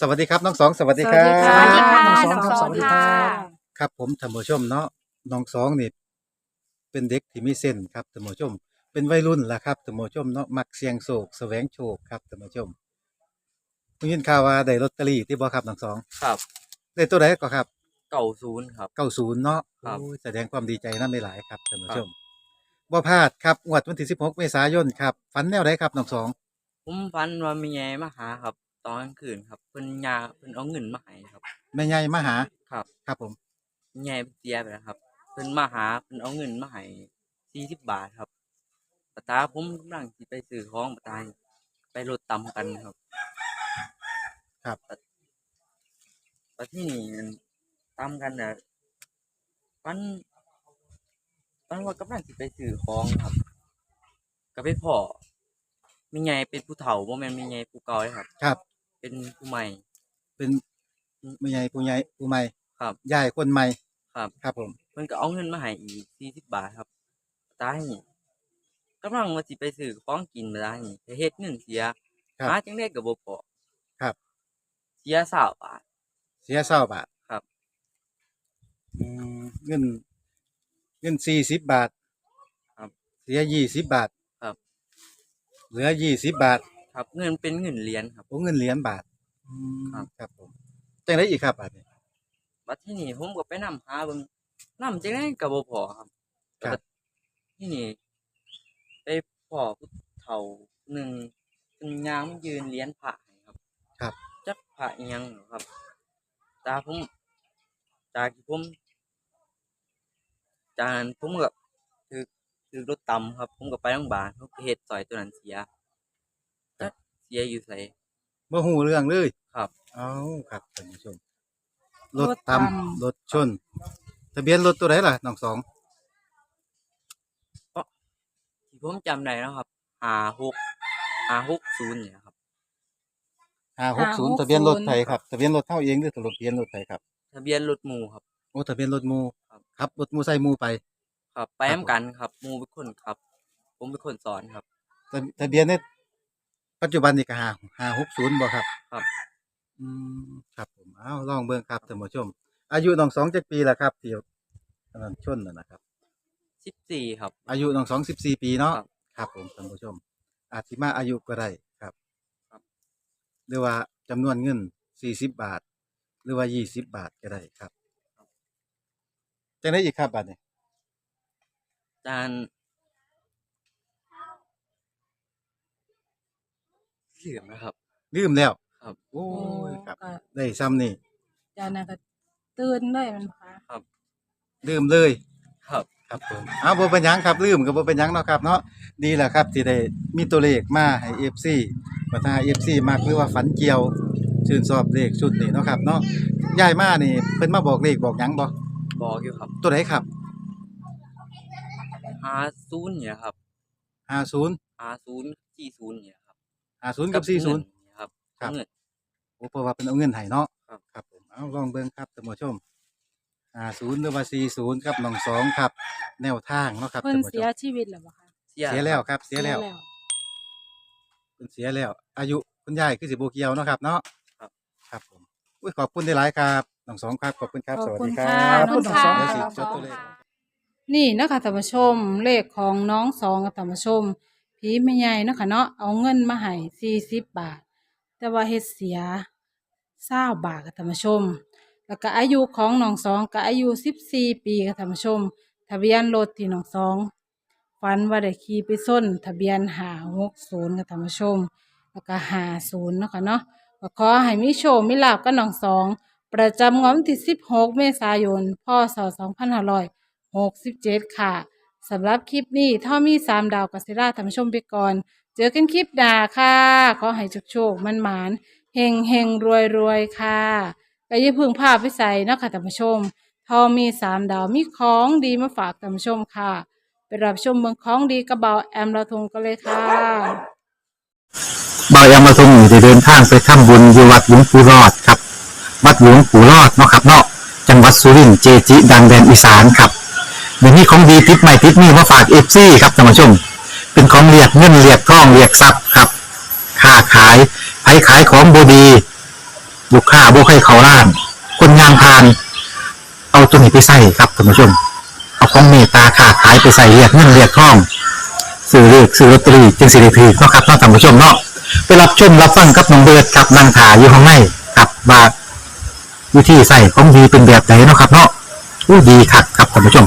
สวัสดีครับน้องสองสวัสดีครับ สวัสดีค่ะน้องสองน้องครับสสองวัสดีคค่ะรับครับผมท่านผู้ชมเนาะน้องสองนี่เป็นเด็กที่มีเส้นครับท่านผู้ชม เป็นวัยรุ่นล่ะครับท่านผู้ชมเนาะมักเสี่ยงโชคแสวงโชคครับท่านผู้ชมคุณยินข่าวว่าได้ลอตเตอรี่ที่บ่ครับน้องสองครับได้ตัวไหนก็ครับเก่าศูนย์ครับเก้าศูนย์เนาะครับโอ้ยแสดงความดีใจนั่นหลายๆครับท่านผู้ครัชบมบ่พลาดครับงวดวันที่16เมษายนครับฝันแนวไหนครับน้องสองผมฝันว่ามีแย่มาหาครับ ตอนกลางคืนครับเพิ่นยาเพิ่นเอาเงินมาให้ครับ แม่ใหญ่มาหาครับ ครับผมแย่เสียไปแล้วครับ เพิ่นมาหาเพิ่นเอาเงินมาให้สี่สิบบาทครับปะตาผมกำลังสิไปซื้อของปะตาไปรถตำกันครับครับ ปะที่นี่ตำกันน่ะฝันฝันว่ากำลังสิไปซื้อของครับก็ไปพ่อมีไงเป็นผู้เฒ่าบ่แม่นมีไงผู้เก่าเลยครับ ครับ เป็นผู้ใหม่ เป็นแม่ใหญ่ผู้ใหญ่ผู้ใหม่ครับยายคนใหม่ครับ ครับผมเพิ่นก็เอาเงินมาให้อีกสี่สิบบาทครับตายกำลังว่าสิไปซื้อของกินมาได้นี่แต่เฮ็ดเงินเสียครับ หาจังได๋ก็บ่พอครับ เสีย20บาท เสียเศร้าบาทครับ อืมเงิน เงินสี่สิบบาทครับเสียยี่สิบบาทครับ เหลือยี่สิบบาท ครับ เงินเป็นเงินเหรียญครับ โอ้เงินเหรียญบาทครับ ครับผมจังได้อีกครับบาทนี้ บัดที่นี่ผมก็ไปนำหาเบิ่งนำจังได๋ก็บ่พอครับครับ แล้วดที่นี่ไปพ่อผู้เฒ่าหนึ่งเพิ่นย่างมายืนเหรียญพระให้ครับครับจักพระอิหยังเหรอครับ ตาผมจากที่ผมจากนั้นผมก็คือคือรถต่ำครับ ผมก็ไปโรงพยาบาลเขาก็เฮ็ดซอยตัวนั้นเสียจักเสียอยู่ไส บ่ฮู้เรื่องเลยครับ เอาครับท่านผู้ชมรถรถตำ ตำรถชน ทะเบียนรถตัวไหนล่ะน้องสองที่ผมจำได้นะครับ56 560เนี่ยครับ ห้าหกศูนย์560 ทะเบียนรถไทยครับทะเบียนรถเท่าเองหรือทะเบียนรถไทยครับทะเบียนรถหมู่ครับ โอ้ทะเบียนรถหมูครับ ครับรถหมูใส่หมูไป ครับ ไปครับนำกันครับหมู่เป็นคนขับ ผมเป็นคนสอนครับ ทะทะเบียนใน ปัจจุบันนี่ก็ห้าห้าหกศูนย์บ่ครับครับ อืมครับผมเอาลองเบิ่งครับท่านผู้ชม อายุน้องสองเจ็ดปีแล้วครับที่อันนั้นชนน่ะนะครับ14ครับ อายุน้องสองสิบสี่ปีเนาะครับครับผมท่านผู้ชม อาจสิมาอายุก็ได้ครับครับ หรือว่าจำนวนเงินสี่สิบบาท หรือว่ายี่สิบบาทก็ได้ครับจังได้อีกครับบัดนี้จานเห ลือมนะครับ ลืมแล้วครับ โอ้ยครับ ก็ได้ซ้ำนี่จากนั้นก็ตื่นได้มันค่ะลืมเลย ครับ ครับผมเอาบ่เป็นหยังครับลืมก็บ่เป็นหยังเนาะครับเนาะดีแหละครับที่ได้มีตัวเลขมาให้ FC ว่าถ้า FC มักหรือว่าฝันเกี่ยวชื่นชอบเลขชุดนี้เนาะครับเนาะย้ายมานี่เพิ่นมาบอกเลขบอกหยังบ่บอกอยู่ครับตัวไหนครับหาศูนย์เนี่ยครับ50 หาศูนย์สี่ศูนย์เนี่ย ครับ50กับ40เงินเนี่ยครับครับ เงิน โอ้เพราะว่าเพิ่นเอาเงินให้เนาะครับ ครับผมเอาลองเบิ่งครับท่านผู้ชม50หรือว่า40ครับน้องสองครับ แนวทางเนาะครับเพิ่นท่านผู้ชเสียมชีวิตแล้วบ่คะเสียเสียแล้วครับเสียแล้วเสียเพิ่นเสียแล้ว อายุคุณยายคือสิบ่เกี่ยวเนาะครับเนาะครับ ครับผมอุ้ยขอบคุณหลายๆครับน้องสองครับขอบคุณครับ ขสอบวัสคุณดีคค่ะรับขอบคุณค่ะเดี๋ยวสิจดตัวเลขนี่นะคะท่านผู้ชมเลขของน้องสองกับท่านผู้ชม ผีแม่ใหญ่เนาะค่ะเนาะเอาเงินมาให้สี่สิบบาท แต่ว่าเฮ็ดเสียเศร้าบาทกับท่านผู้ชม แล้วก็อายุของน้องสองก็อายุสิบสี่ปีกับท่านผู้ชม ทะเบียนรถที่น้องสองฝันว่าได้ขี่ไปส้น ทะเบียนหาหกศูนย์กับท่านผู้ชม แล้วก็หาศูนย์เนาะค่ะเนาะก็ขอให้มีโชคมีลาบกับน้องสองประจำงวดที่สิบหกเมษายน พศสองพันห้าร้อยหกสิบเจ็ดค่ะ สำหรับคลิปนี้ถ้ามีสามดาวกัสิราท่านผู้ชมไปก่อน เจอกันคลิปหน้าค่ะ ขอให้โชคโชคมันหมานเฮงเฮงรวยรวยค่ะก็อย่าพึ่งพาไปใส่เนาะคะท่านผู้ชมท่อมีสามดาวมีของดีมาฝากท่านผู้ชมค่ะ ไปรับชมเมืองของดีกระเบาแอมลาทงกันเลยค่ะบายามาทรงอยู่ได้เดินทางไปทำบุญอยู่วัดหลวงปู่รอดครับ วัดหลวงปู่รอดเนาะครับเนาะจังหวัดสุรินทร์เจจิ ดังแดนอีสานครับ เดี๋ยวนี้ของดีติดใหม่ติดนี่มาฝากเอฟซีครับท่านผู้ชม เป็นของเรียกเงินเรียกทองเรียกทรัพย์ครับค้าขายไผขายของบดีลูกค้าบ่ให้เขาล้าน คนงานพาน เอาตัวนี้ไปใส่ครับท่านผู้ชม เอาของเมตตาค้าขายไปใส่เรียกเงินเรียกทองซื้อเลือกซื้อลอตเตอรี่จึงสิริพีเนาะครับท่านผู้ชมเนาะไปรับชมรับฟังกับน้องเบิร์ดกับนางถาอยู่ข้างในกับว่าวิธีใส่ของดีเป็นแบบไหนเนาะครับเนาะอู้ดีคักครับท่านผู้ชม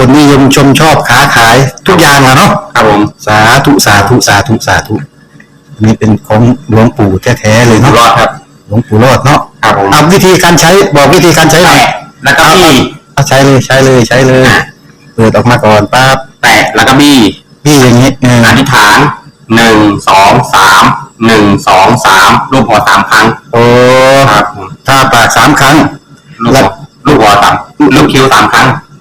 คนนิยมชมชอบค้าขายทุกอย่างอะเนาะครับผมสาธุสาธุสาธุสาธุอันนี้เป็นของหลวงปู่แท้ๆเลยอยู่เนาะรอดครับหลวงปู่รอดเนาะครับผมเอาวิธีการใช้บอกวิธีการใช้หน่อยแตะแล้วก็บี้เอาใช้เลยใช้เลยใช้เลยเปิดออกมาก่อนปั๊บแตะแล้วก็บี้พี่อย่างนี้เอออธิษฐานหนึ่งสองสามหนึ่งสองสามรูปหัวสามครั้งโอ้ครับผมถ้าปากสามครั้ง ลูกหัวลูกหัวสามลูกคิ้วสามครั้ง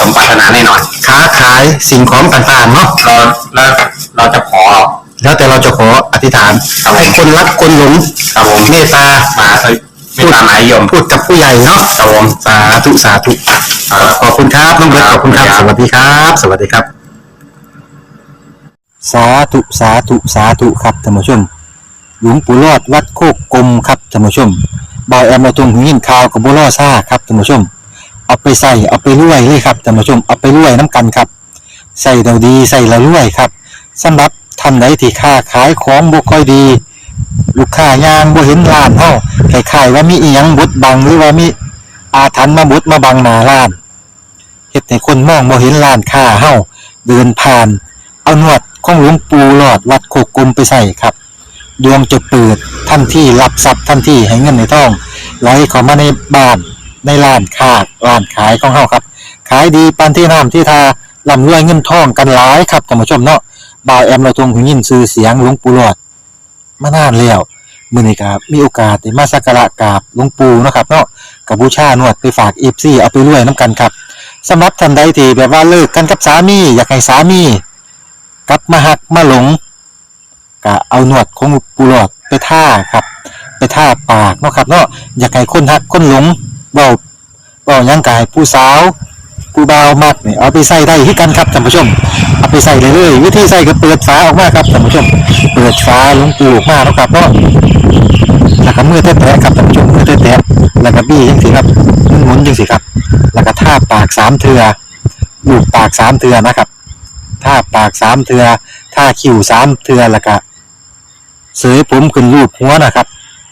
สมปรารถนาแน่นอนค้าขายสิ่งของต่างๆเนาะเราแล้วเราจะขอ แล้วแต่เราจะขออธิษฐานครับผม ให้คนรักคนหลงครับผมเมตตามาเถอะไม่ตามหมายยมพูดกับผู้ใหญ่เนาะครับผมสาธุสาธุขอบคุณครับน้องเบิร์ตขอบคุณครับสวัสดีครับ สวัสดีครับ สาธุสาธุสาธุครับท่านผู้ชม หลวงปู่รอดวัดโคกกลมครับท่านผู้ชมบอยแอมมาตรงหูยินข่าวกับบัวล่อซ่าครับท่านผู้ชม เอาไปใส่เอาไปรวยเลยครับท่านผู้ชมเอาไปรวยน้ำกันครับใส่เราดีใส่เรารวยครับสำหรับท่านใดที่ค้าขายของบ่ค่อยดี ลูกค้ายางบ่เห็นร้านเฮาคล้ายๆว่ามีอีหยังบดบังหรือว่ามีอาถรรพ์มาบดมาบังหน้าร้านเฮ็ดให้คนมองบ่เห็นร้านค้าเฮาเดินผ่าน เอานวดของหลวงปู่หลอดวัดโคกกลมไปใส่ครับ ดวงจะเปิดทันที่รับทรัพย์ทันที่ให้เงินในท้องไหลเข้ามาในบ้าน ในร้านค้าร้านขายของเฮาครับ ขายดีปานที่น้ำที่ทาร่ำรวยเงินทองกันหลายครับท่านผู้ชมเนาะบ่าวแอมเราทรงหูยินชื่อเสียงหลวงปู่หลอดมานานแล้วมื้อนี้ก็มีโอกาสได้มาสักการะกราบหลวงปู่เนาะครับเนาะกับบูชานวดไปฝาก FC เอาไปรวยนํกันครับสำหรับท่านใดที่แบบว่าเลิกกันกับสามีอยากให้สามีกลับมาหักมาหลงก็เอาหนวดของปูหลอดไปท่าครับ ไปท่าปากเนาะครับเนาะอยากให้คนหักคนหลง เบาเบายังกายผู้สาวผู้เบาวมักนี่เอาไปใส่ได้ที่กันครับท่านผู้ชม เอาไปใส่เลยเลยวิธีใส่ก็เปิดฝาออกมาครับท่านผู้ชม เปิดฝาลงปูออกมาเนาะครับเนาะแล้วก็มือแตะๆครับท่านผู้ชมมือแตะๆแล้วก็บี้จังสิครับหมุนๆจังสิครับ แล้วก็ท่าปากสามเทือลูบปากสามเทือนะครับท่าปากสามเทือท่าคิ้วสามเทือแล้วก็เสยผมขึ้นรูปหัวนะครับ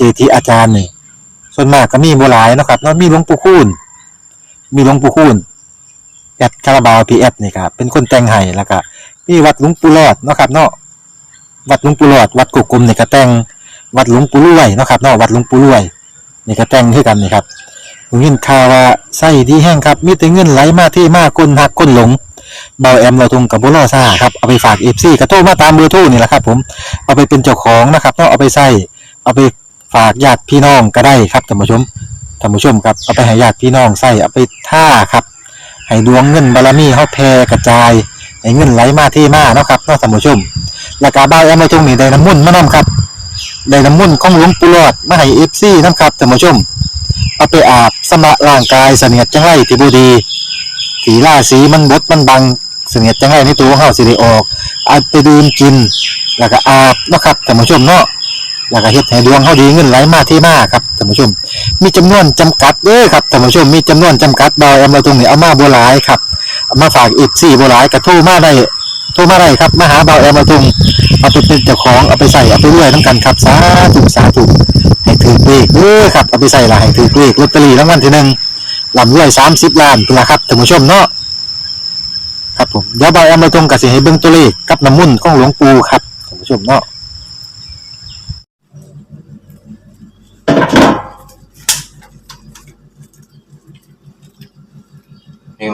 เจทีอาจารย์นี่ส่วนมากก็มีบ่หลายนาะครับเนาะมีหลวงปู่คูณมีหลวงปู่คูณแอดคาราบาวพีแอดนี่ครับเป็นคนแต่งให้แล้วก็มีวัดหลวงปู่รอดเนาะครับเนาะวัดหลวงปู่รอด วัดกุกกลมนี่ก็แต่งวัดหลวงปู่รวยเนาะครับเนาะวัดหลวงปู่รวยนี่ก็แต่งคือกันนี่ครับผมยินข่าวว่าไส้ดีแห้งครับมีแต่เงินไหลมาที่มากคนหักคนหลงเบาแอมเราทงกับบุรอซ่าครับเอาไปฝากเอฟซีกระโทรมาตามเบอร์โทรนี่แหละครับผมเอาไปเป็นเจ้าของนะครับต้องเอาไปใส่เอาไป ฝากญาติพี่น้องก็ได้ครับท่านผู้ชมท่านผู้ชมครับเอาไปให้ญาติพี่น้องใส่เอาไปท่าครับให้ดวงเงินบารมีเขาแผ่กระจายให้เงินไหลมาที่มาเนาะครับเนาะท่านผู้ชมแล้วก็เบาแอมเราทงนี่ได้น้ำมุ่นมานํครับได้น้ำมุ่นของหลวงปู่หลอดมาให้เอฟซีนํครับท่านผู้ชมเอาไปอาบสำระร่างกายเสนียดจังไรที่บูดีสีล่าสีมันบดมันบังเสนียดจังไรในตัวของเฮาสิได้ออกเอาไปดื่มกิน แล้วก็อาบเนาะครับท่านผู้ชมเนาะ แล้วก็เฮ็ดให้ดวงเฮาดีเงินไหลมาที่มาครับท่านผู้ชม มีจำนวนจำกัดเด้อครับท่านผู้ชมมีจำนวนจำกัดดอยเอามาตรงนี้เอามาบ่หลายครับเอามาฝากอีก4บ่หลายก็โทรมาได้โทรมาได้ครับมาหาเบาแอมมาตรงเอาไปเป็นเจ้าของเอาไปใส่เอาไปรวยนํกันครับสาธุสาธุให้ถือเลขเด้อครับเอาไปใส่ละให้ถือเลขลอตเตอรี่รางวัลที่หนึ่งลำรวย30ล้านพุ่นล่ะครับท่านผู้ชมเนาะครับผมเดี๋ยวเบาแอมมาตรงก็สิให้เบิ่งตัวเลขกับน้ำมุ่นของหลวงปู่ครับท่านผู้ชมเนาะ นี่คุณ